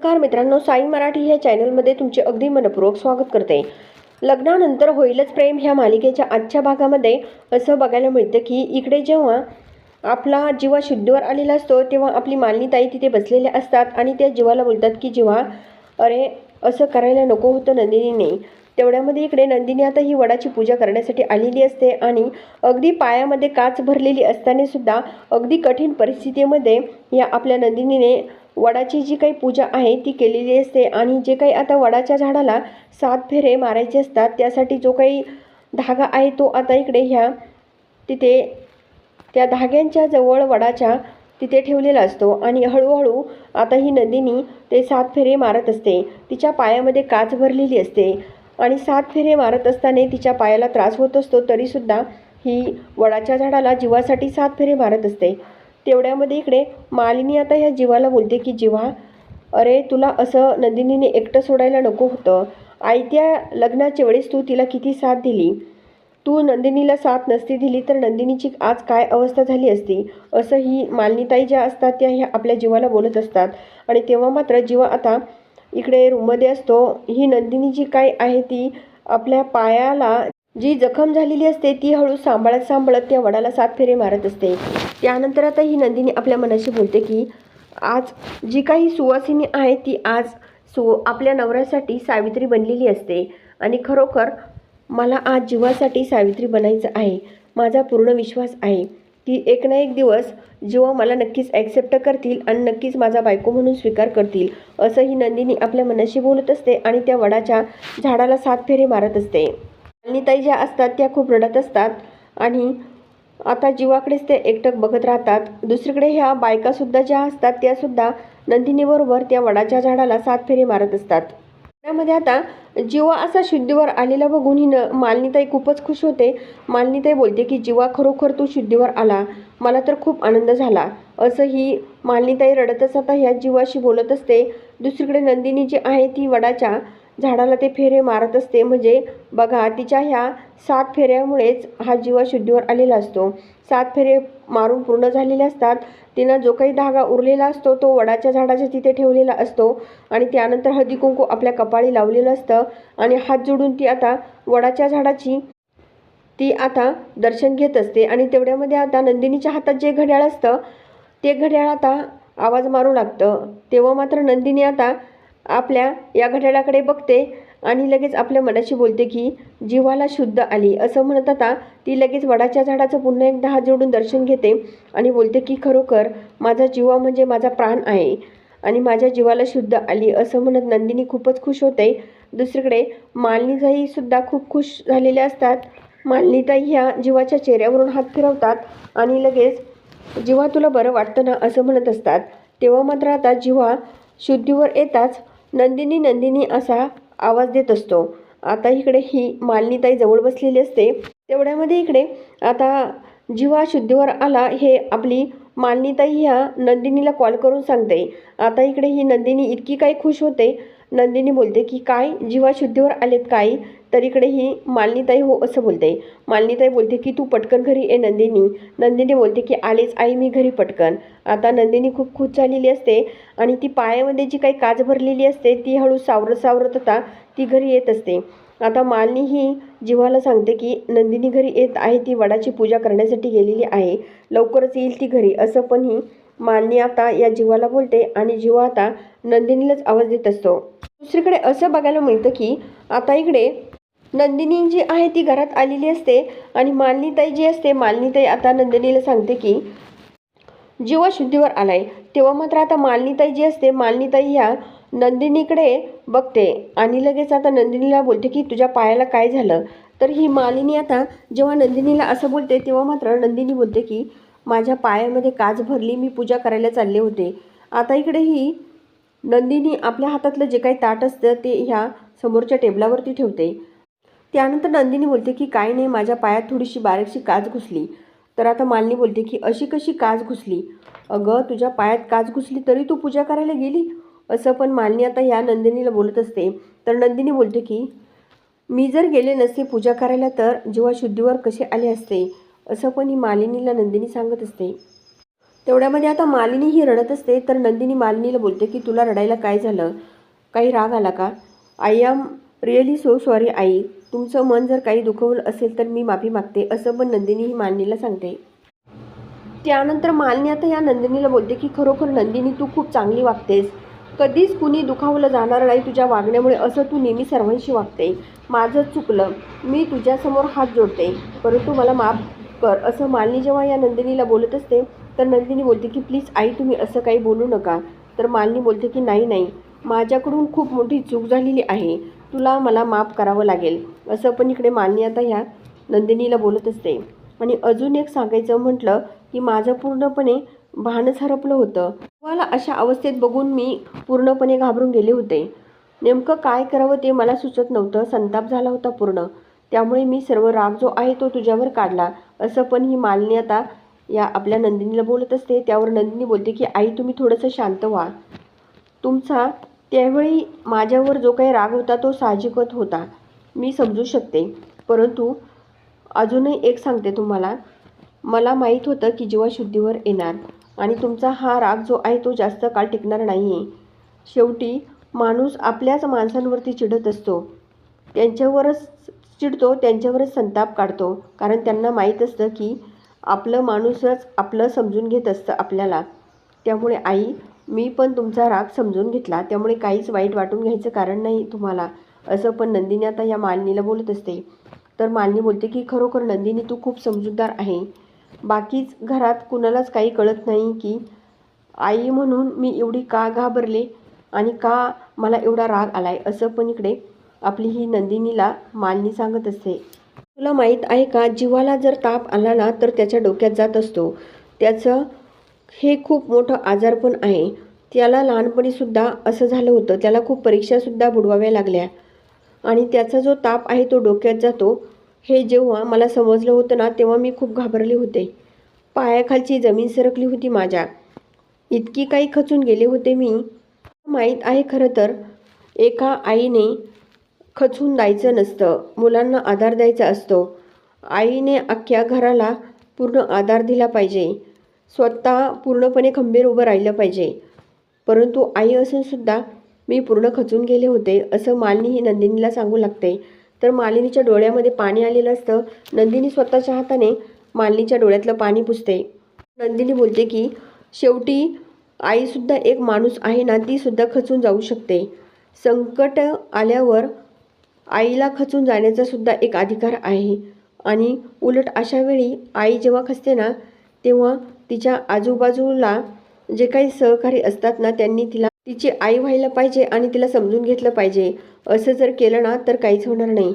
नमस्कार मित्रांनो साई मराठी ह्या चॅनलमध्ये तुमचे अगदी मनपूर्वक स्वागत करते. लग्नानंतर होईलच प्रेम ह्या मालिकेच्या आजच्या भागामध्ये. असं बघायला मिळतं की इकडे जेव्हा आपला जीवा शुद्धीवर आलेला असतो तेव्हा आपली मालिनी ताई तिथे बसलेल्या असतात आणि त्या जीवाला बोलतात की जीवा अरे असं करायला नको होतं नंदिनीने. तेवढ्यामध्ये इकडे नंदिनी आता ही वडाची पूजा करण्यासाठी आलेली असते आणि अगदी पायामध्ये काच भरलेली असतानासुद्धा अगदी कठीण परिस्थितीमध्ये या आपल्या नंदिनीने वडाची जी काही पूजा आहे ती केलेली असते आणि जे काही आता वडाच्या झाडाला सात फेरे मारायचे असतात त्यासाठी जो काही धागा आहे तो आता इकडे ह्या तिथे त्या धाग्यांच्या जवळ वडाच्या तिथे ठेवलेला असतो आणि हळूहळू आता ही नंदिनी ते सात फेरे मारत असते. तिच्या पायामध्ये काच भरलेली असते आणि सात फेरे मारत असताना तिच्या पायाला त्रास होत असतो तरीसुद्धा ही वडाच्या झाडाला जीवासाठी सात फेरे मारत असते. तेवढ्यामध्ये इकडे मालिनी आता ह्या जीवाला बोलते की जीवा अरे तुला असं नंदिनीने एकटं सोडायला नको होतं. आयत्या लग्नाच्या वेळेस तू तिला किती साथ दिली? तू नंदिनीला साथ नसती दिली तर नंदिनीची आज काय अवस्था झाली असती? असं ही मालिनीताई ज्या असतात त्या ह्या आपल्या जीवाला बोलत असतात. आणि तेव्हा मात्र जीवा आता इकडे रूममध्ये असतो. ही नंदिनी जी काय आहे ती आपल्या पायाला जी जखम झालेली असते ती हळू सांभाळत सांभाळत त्या वडाला सात फेरे मारत असते. त्यानंतर आता ही नंदिनी आपल्या मनाशी बोलते की आज जी काही सुवासिनी आहे ती आज सु आपल्या नवऱ्यासाठी सावित्री बनलेली असते. आणि खरोखर मला आज जीवासाठी सावित्री बनायचं आहे. माझा पूर्ण विश्वास आहे की एक ना एक दिवस जेव्हा मला नक्कीच ॲक्सेप्ट करतील आणि नक्कीच माझा बायको म्हणून स्वीकार करतील असं ही नंदिनी आपल्या मनाशी बोलत असते आणि त्या वडाच्या झाडाला सात फेरे मारत असते. ताई ज्या असतात त्या खूप रडत असतात. आणि आता जीवाकडेच ते एकटक बघत राहतात. दुसरीकडे ह्या बायकासुद्धा ज्या असतात त्यासुद्धा नंदिनीबरोबर त्या वडाच्या झाडाला सात फेरे मारत असतात. त्यामध्ये आता जीवा असा शुद्धीवर आलेला बघून हिनं मालनीताई मालिनीताई खूपच खुश होते. मालिनीताई बोलते की जीवा खरोखर तू शुद्धीवर आला. मला तर खूप आनंद झाला. असं ही मालिनीताई रडतच आता ह्या जीवाशी बोलत असते. दुसरीकडे नंदिनी जी आहे ती वडाच्या झाडाला ते फेरे मारत असते. म्हणजे बघा तिच्या ह्या सात फेऱ्यामुळेच हा जीवा शुद्धीवर आलेला असतो. सात फेरे मारून पूर्ण झालेले असतात. तिनं जो काही धागा उरलेला असतो तो वडाच्या झाडाच्या तिथे ठेवलेला असतो आणि त्यानंतर हळदी कुंकू आपल्या कपाळी लावलेलं असतं आणि हात जोडून ती आता वडाच्या झाडाची ती आता दर्शन घेत असते. आणि तेवढ्यामध्ये आता नंदिनीच्या हातात जे घड्याळ असतं ते घड्याळ आता आवाज मारू लागतं. तेव्हा मात्र नंदिनी आता आपल्या या घड्याळाकडे बघते आणि लगेच आपल्या मनाशी बोलते की जीवाला शुद्ध आली. असं म्हणत आता ती लगेच वडाच्या झाडाचं पुन्हा एकदा हात जोडून दर्शन घेते आणि बोलते की खरोखर माझा जीवा म्हणजे माझा प्राण आहे आणि माझ्या जीवाला शुद्ध आली. असं म्हणत नंदिनी खूपच खुश होते. दुसरीकडे मालिनीताईसुद्धा खूप खुश झालेल्या असतात. मालिनीताई ह्या जीवाच्या चेहऱ्यावरून हात फिरवतात आणि लगेच जीवा तुला बरं वाटतं ना? असं म्हणत असतात. तेव्हा मात्र आता जीवा शुद्धीवर येताच नंदिनी नंदिनी असा आवाज देत असतो. आता इकडे ही मालिनीताई जवळ बसलेली असते. तेवढ्यामध्ये इकडे आता जीवा शुद्धीवर आला हे आपली मालिनीताई ह्या नंदिनीला कॉल करून सांगते. आता इकडे ही नंदिनी इतकी काही खुश होते. नंदिनी बोलते की काय? जीवा शुद्धीवर आलेत काय? तर इकडे ही मालिनीताई हो असं बोलते. मालनीताई बोलते की तू पटकन घरी ये नंदिनी. नंदिनी बोलते की आलेच आई मी घरी पटकन. आता नंदिनी खूप खुश झालेली असते आणि ती पायामध्ये जी काही काच भरलेली असते ती हळू सावरत सावरत आता ती घरी येत असते. आता मालिनी ही जीवाला सांगते की नंदिनी घरी येत आहे ती वडाची पूजा करण्यासाठी गेलेली आहे. लवकरच येईल ती घरी. असं पण ही मालिनी आता या जीवाला बोलते आणि जीवा आता नंदिनीलाच आवाज देत असतो. दुसरीकडे असं बघायला मिळतं की आता इकडे नंदिनी जी आहे ती घरात आलेली असते आणि मालिनीताई जी असते मालिनीताई आता नंदिनीला सांगते की जेव्हा शुद्धीवर आलाय तेव्हा मात्र आता मालिनीताई जी असते मालिनीताई ह्या नंदिनीकडे बघते आणि लगेच आता नंदिनीला बोलते की तुझ्या पायाला काय झालं? तर ही मालिनी आता जेव्हा नंदिनीला असं बोलते तेव्हा मात्र नंदिनी बोलते की माझ्या पायामध्ये काच भरली मी पूजा करायला चालले होते. आता इकडे ही नंदिनी आपल्या हातातलं जे काही ताट असतं ते ह्या समोरच्या टेबलावरती ठेवते. त्यानंतर नंदिनी बोलते की काय नाही माझ्या पायात थोडीशी बारीकशी काच घुसली. तर आता मालिनी बोलते की अशी कशी काच घुसली? अगं तुझ्या पायात काच घुसली तरी तू पूजा करायला गेली? असं पण मालिनी आता ह्या नंदिनीला बोलत असते. तर नंदिनी बोलते की मी जर गेले नसते पूजा करायला तर जेव्हा शुद्धीवर कसे आले असते? असं पण ही मालिनीला नंदिनी सांगत असते. तेवढ्यामध्ये आता मालिनी ही रडत असते. तर नंदिनी मालिनीला बोलते की तुला रडायला काय झालं? काही राग आला का? I am really so sorry आई. तुमचं मन जर काही दुखवलं असेल तर मी माफी मागते असं पण नंदिनी ही मालिनीला सांगते. त्यानंतर मालिनी आता या नंदिनीला बोलते की खरोखर नंदिनी तू खूप चांगली वागतेस. कधीच कुणी दुखावलं जाणार नाही तुझ्या वागण्यामुळे असं तू नेहमी सर्वांशी वागते. माझं चुकलं. मी तुझ्यासमोर हात जोडते. परंतु मला माफ कर. असं मालिनी जेव्हा या नंदिनीला बोलत असते तर नंदिनी बोलते की प्लीज आई तुम्ही असं काही बोलू नका. तर मालिनी बोलते की नाही नाही. माझ्याकडून खूप मोठी चूक झालेली आहे. तुला मला माफ करावं लागेल. असं पण इकडे मालिनी आता ह्या नंदिनीला बोलत असते. आणि अजून एक सांगायचं म्हटलं की माझं पूर्णपणे भानच हरपलं होतं. मला अशा अवस्थेत बघून मी पूर्णपणे घाबरून गेले होते. नेमकं काय करावं ते मला सुचत नव्हतं. संताप झाला होता पूर्ण. त्यामुळे मी सर्व राग जो आहे तो तुझ्यावर काढला. असं पण ही मालनी आता या आपल्या नंदिनीला बोलत असते. त्यावर नंदिनी बोलते की आई तुम्ही थोडंसं शांत व्हा. तुमचा त्यावेळी माझ्यावर जो काही राग होता तो साहजिकच होता. मी समजू शकते. परंतु अजूनही एक सांगते तुम्हाला. मला माहीत होतं की जीवा शुद्धीवर येणार आणि तुमचा हा राग जो आहे तो जास्त काळ टिकणार नाही आहे शेवटी माणूस आपल्याच माणसांवरती चिडत असतो. त्यांच्यावरच चिडतो त्यांच्यावरच संताप काढतो. कारण त्यांना माहीत असतं की आपलं माणूसच आपलं समजून घेत असतं आपल्याला. त्यामुळे आई मी पण तुमचा राग समजून घेतला. त्यामुळे काहीच वाईट वाटून घ्यायचं कारण नाही तुम्हाला. असं पण नंदिनी आता या मालिनीला बोलत असते. तर मालिनी बोलते की खरोखर नंदिनी तू खूप समजूतदार आहे. बाकीच घरात कुणालाच काही कळत नाही की आई म्हणून मी एवढी का घाबरले आणि का मला एवढा राग आलाय? असं पण इकडे आपली ही नंदिनीला मालिनी सांगत असते. तुला माहीत आहे का जीवाला जर ताप आला ना तर त्याच्या डोक्यात जात असतो. त्याचं हे खूप मोठं आजारपण आहे. त्याला लहानपणीसुद्धा असं झालं होतं. त्याला खूप परीक्षासुद्धा बुडवाव्या लागल्या. आणि त्याचा जो ताप आहे तो डोक्यात जातो. हे जेव्हा मला समजलं होतं ना तेव्हा मी खूप घाबरले होते. पायाखालची जमीन सरकली होती माझ्या. इतकी काही खचून गेले होते मी. माहीत आहे खरं तर एका आईने खचून द्यायचं नसतं. मुलांना आधार द्यायचा असतो. आईने अख्ख्या घराला पूर्ण आधार दिला पाहिजे. स्वतः पूर्णपणे खंबीर उभं राहिलं पाहिजे. परंतु आई असूनसुद्धा मी पूर्ण खचून गेले होते असं मालिनी ही नंदिनीला सांगू लागते. तर मालिनीच्या डोळ्यामध्ये पाणी आलेलं असतं. नंदिनी स्वतःच्या हाताने मालिनीच्या डोळ्यातलं पाणी पुसते. नंदिनी बोलते की शेवटी आईसुद्धा एक माणूस आहे ना तीसुद्धा खचून जाऊ शकते. संकट आल्यावर आईला खचून जाण्याचा सुद्धा एक अधिकार आहे. आणि उलट अशा वेळी आई जेव्हा खचते ना तेव्हा तिच्या आजूबाजूला जे काही सहकारी असतात ना त्यांनी तिला तिची आई व्हायला पाहिजे आणि तिला समजून घेतलं पाहिजे. असं जर केलं ना तर काहीच होणार नाही.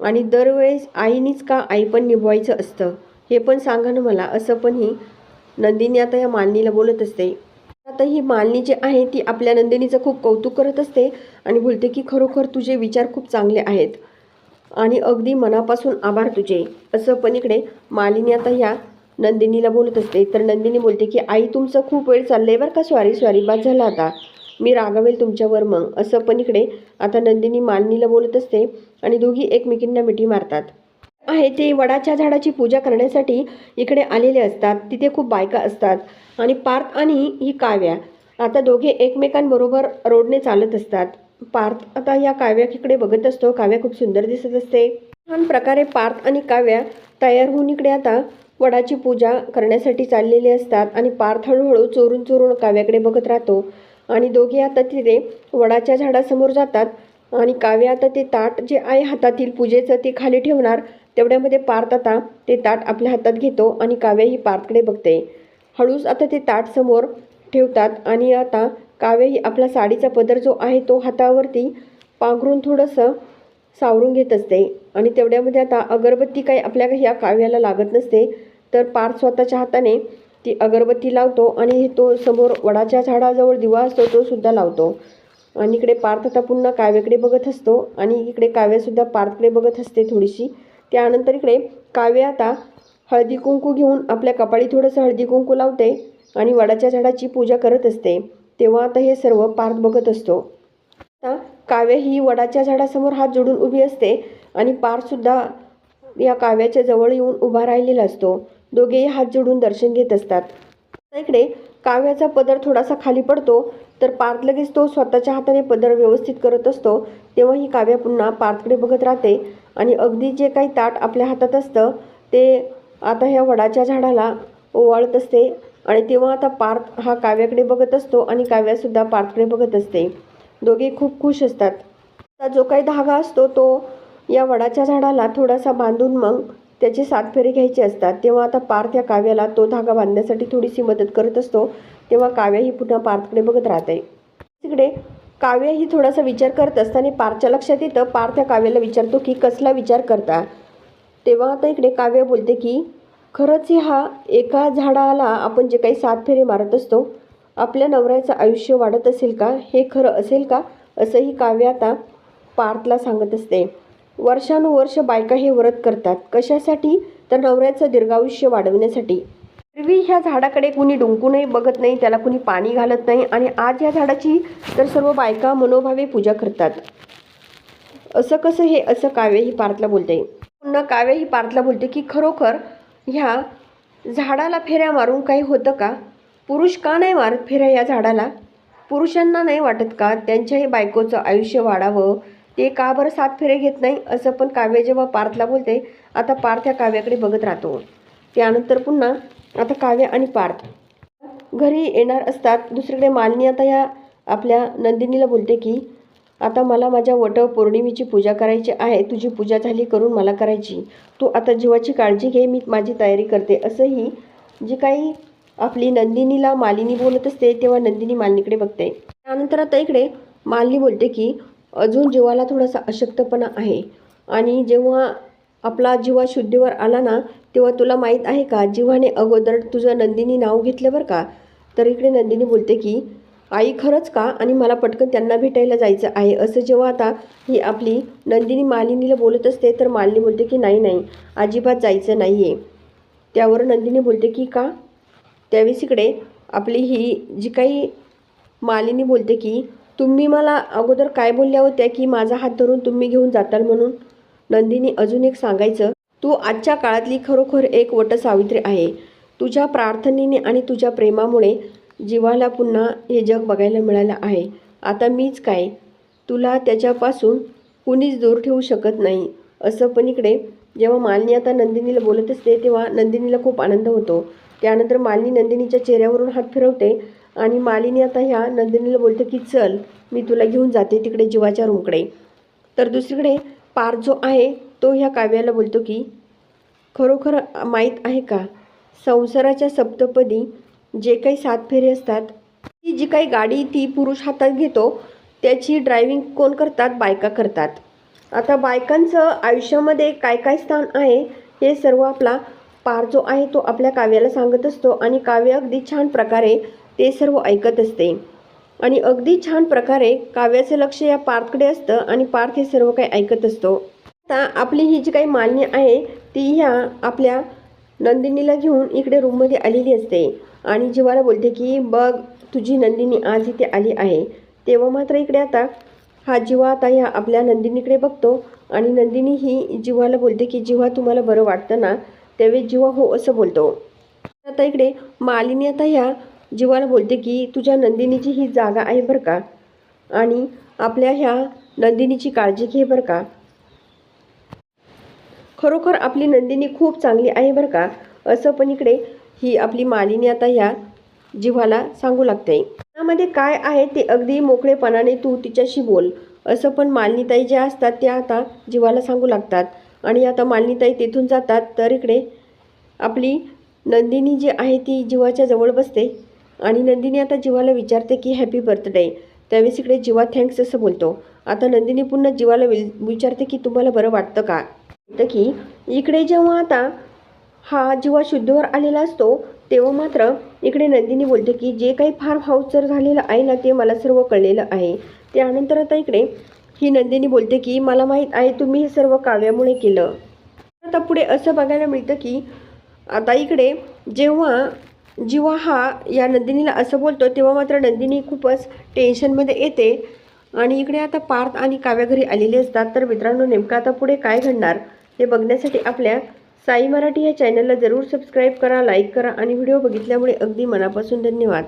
आणि दरवेळेस आईनीच का आई पण निभवायचं असतं? हे पण सांगा ना मला. असं पण ही नंदिनी आता या मालनीला बोलत असते. आता ही मालनी जी आहे ती आपल्या नंदिनीचं खूप कौतुक करत असते आणि बोलते की खरोखर तुझे विचार खूप चांगले आहेत आणि अगदी मनापासून आभार तुझे. असं पण इकडे मालिनी आता ह्या नंदिनीला बोलत असते. तर नंदिनी बोलते की आई तुमचं खूप वेळ चाललंय बरं का? स्वारी सॉरी बाद झाला आता. मी रागावेल तुमच्यावर मग. असं पण इकडे आता नंदिनी मालिनीला बोलत असते आणि दोघी एकमेकींना मिठी मारतात. आहे ते वडाच्या झाडाची पूजा करण्यासाठी इकडे आलेले असतात. तिथे खूप बायका असतात. आणि पार्थ आणि ही काव्या आता दोघे एकमेकांबरोबर रोडने चालत असतात. पार्थ आता या काव्याकडे बघत असतो. काव्या खूप सुंदर दिसत असते. छान प्रकारे पार्थ आणि काव्या तयार होऊन इकडे आता वडाची पूजा करण्यासाठी चाललेले असतात आणि पार्थ हळूहळू चोरून चोरून काव्याकडे बघत राहतो. आणि दोघे आता तिथे वडाच्या झाडासमोर जातात आणि काव्या आता ते ताट जे आहे हातातील पूजेचं ते खाली ठेवणार तेवढ्यामध्ये पार्थ आता ते ताट आपल्या हातात घेतो आणि काव्या ही पार्थकडे बघते. हळूच आता ते ताट समोर ठेवतात आणि आता काव्य ही आपला साडीचा पदर जो आहे तो हातावरती पांघरून थोडंसं सावरून घेत असते. आणि तेवढ्यामध्ये आता अगरबत्ती काही आपल्या ह्या काव्याला लागत नसते. तर पार्थ स्वतःच्या हाताने ती अगरबत्ती लावतो आणि तो समोर वडाच्या झाडाजवळ दिवा असतो तो सुद्धा लावतो. आणि इकडे पार्थ आता पुन्हा काव्याकडे बघत असतो आणि इकडे काव्यासुद्धा पार्थकडे बघत असते थोडीशी. त्यानंतर इकडे काव्य आता हळदी कुंकू घेऊन आपल्या कपाळी थोडंसं हळदी कुंकू लावते आणि वडाच्या झाडाची पूजा करत असते. तेव्हा आता हे सर्व पार्थ बघत असतो. आता काव्य ही वडाच्या झाडासमोर हात जोडून उभी असते आणि पार्थसुद्धा या काव्याच्या जवळ येऊन उभा राहिलेला असतो. दोघेही हात जोडून दर्शन घेत असतात. इकडे काव्याचा पदर थोडासा खाली पडतो तर पार्थ लगेच तो स्वतःच्या हाताने पदर व्यवस्थित करत असतो. तेव्हा ही काव्या पुन्हा पार्थकडे बघत राहते आणि अगदी जे काही ताट आपल्या हातात असतं ते आता ह्या वडाच्या झाडाला ओवाळत असते आणि तेव्हा आता पार्थ हा काव्याकडे बघत असतो आणि काव्यासुद्धा पार्थकडे बघत असते. दोघे खूप खुश असतात. आता जो काही धागा असतो तो या वडाच्या झाडाला थोडासा बांधून मग त्याचे सात फेरे घ्यायचे असतात. तेव्हा आता पार्थ या काव्याला तो धागा बांधण्यासाठी थोडीशी मदत करत असतो. तेव्हा काव्या ही पुन्हा पार्थकडे बघत राहते. तिकडे काव्य ही थोडासा विचार करत असताना पार्थच्या लक्षात येतं पार्थ या काव्याला विचारतो की कसला विचार करता? तेव्हा आता इकडे काव्य बोलते की खरंच हा एका झाडाला आपण जे काही सात फेरे मारत असतो आपल्या नवऱ्याचं आयुष्य वाढत असेल का? हे खरं असेल का? असंही काव्य आता पार्थला सांगत असते. वर्षानुवर्ष बायका हे व्रत करतात. कशासाठी? तर नवऱ्याचं दीर्घायुष्य वाढवण्यासाठी. एरवी ह्या झाडाकडे कुणी डुंकूनही बघत नाही त्याला कुणी पाणी घालत नाही आणि आज या झाडाची तर सर्व बायका मनोभावे पूजा करतात. असं कसं हे असं काव्य ही पार्थला बोलते. पुन्हा काव्य ही पार्थला बोलते की खरोखर ह्या झाडाला फेऱ्या मारून काही होतं का? पुरुष का नाही मारत फेऱ्या या झाडाला? पुरुषांना नाही वाटत का? त्यांच्याही बायकोचं आयुष्य वाढावं ते का बरं सात फेरे घेत नाही असं पण काव्य जेव्हा पार्थला बोलते आता पार्थ या काव्याकडे बघत राहतो. त्यानंतर पुन्हा आता काव्य आणि पार्थ. घरी येणार असतात दुसरीकडे मालिनी आता या आपल्या नंदिनीला बोलते की आता मला माझ्या वट पौर्णिमेची पूजा करायची आहे तुझी पूजा झाली करून मला करायची. तू आता जीवाची काळजी घे मी माझी तयारी करते. असंही जी काही आपली नंदिनीला मालिनी बोलत असते तेव्हा नंदिनी मालिनीकडे बघते. त्यानंतर आता इकडे मालिनी बोलते की अजून जीवाला थोडासा अशक्तपणा आहे. आणि जेव्हा आपला जीवा शुद्धीवर आला ना तेव्हा तुला माहीत आहे का जीवाने अगोदर तुझं नंदिनी नाव घेतलं बरं का? तर इकडे नंदिनी बोलते की आई खरंच का? आणि मला पटकन त्यांना भेटायला जायचं आहे. असं जेव्हा आता ही आपली नंदिनी मालिनीला बोलत असते तर मालिनी बोलते की नाही नाही अजिबात जायचं नाही आहे त्यावर नंदिनी बोलते की का? त्यावेळेस इकडे आपली ही जी काही मालिनी बोलते की तुम्ही मला अगोदर काय बोलल्या होत्या की माझा हात धरून तुम्ही घेऊन जाताल म्हणून? नंदिनी अजून एक सांगायचं तू आजच्या काळातली खरोखर एक वट सावित्री आहे. तुझ्या प्रार्थनेने आणि तुझ्या प्रेमामुळे जीवाला पुन्हा हे जग बघायला मिळालं आहे. आता मीच काय? तुला त्याच्यापासून कुणीच दूर ठेवू शकत नाही. असं पण इकडे जेव्हा मालिनी आता नंदिनीला बोलत असते तेव्हा नंदिनीला खूप आनंद होतो. त्यानंतर मालिनी नंदिनीच्या चेहऱ्यावरून हात फिरवते आणि मालिनी आता ह्या नंदिनीला बोलते की चल मी तुला घेऊन जाते तिकडे जीवाच्या रूमकडे तर दुसरीकडे पार जो आहे तो ह्या काव्याला बोलतो की खरोखर माहीत आहे का संसाराच्या सप्तपदी जे काही सात फेरे असतात ती जी काही गाडी ती पुरुष हातात घेतो त्याची ड्रायव्हिंग कोण करतात? बायका करतात. आता बायकांचं आयुष्यामध्ये काय काय स्थान आहे हे सर्व आपला पार जो आहे तो आपल्या काव्याला सांगत असतो आणि काव्य अगदी छान प्रकारे ते सर्व ऐकत असते. आणि अगदी छान प्रकारे काव्याचं लक्ष या पार्थकडे असतं आणि पार्थ हे सर्व काही ऐकत असतो. आता आपली ही जी काही मान्य आहे ती ह्या आपल्या नंदिनीला घेऊन इकडे रूममध्ये आलेली असते. आणि जीवाला बोलते की बघ तुझी नंदिनी आज इथे आली आहे. तेव्हा मात्र इकडे आता हा जीवा आता ह्या आपल्या नंदिनीकडे बघतो. आणि नंदिनी ही जीवाला बोलते की जीवा तुम्हाला बरं वाटतं ना? त्यावेळी जीवा हो असं बोलतो. आता इकडे मालिनी आता ह्या जीवाला बोलते की तुझ्या नंदिनीची ही जागा आहे बरं का? आणि आपल्या ह्या नंदिनीची काळजी घे बरं का? खरोखर आपली नंदिनी खूप चांगली आहे बरं का? असं पण इकडे ही आपली मालिनी आता ह्या जीवाला सांगू लागते. त्यामध्ये काय आहे ते अगदी मोकळेपणाने तू तिच्याशी बोल. असं पण मालिनीताई ज्या असतात त्या आता जीवाला सांगू लागतात. आणि आता मालिनीताई तिथून जातात तर इकडे आपली नंदिनी जी आहे ती जीवाच्या जवळ बसते. आणि नंदिनी आता जीवाला विचारते की हॅपी बर्थडे त्यावेळेस इकडे जीवा थँक्स असं बोलतो. आता नंदिनी पुन्हा जीवाला विचारते की तुम्हाला बरं वाटतं का? तर की इकडे जेव्हा आता हा जीवा शुद्धीवर आलेला असतो तेव्हा मात्र इकडे नंदिनी बोलते की जे काही फार हाऊसर झालेलं आहे ना ते मला सर्व कळलेलं आहे. त्यानंतर आता इकडे ही नंदिनी बोलते की मला माहीत आहे तुम्ही हे सर्व काव्यामुळे केलं. आता पुढे असं बघायला मिळतं की आता इकडे जेव्हा जेव्हा हा या नंदिनीला असं बोलतो तेव्हा मात्र नंदिनी खूपच टेन्शनमध्ये येते. आणि इकडे आता पार्थ आणि काव्या घरी आलेले असतात. तर मित्रांनो नेमकं आता पुढे काय घडणार हे बघण्यासाठी आपल्या साई मराठी या चॅनलला जरूर सबस्क्राईब करा लाईक करा आणि व्हिडिओ बघितल्यामुळे अगदी मनापासून धन्यवाद.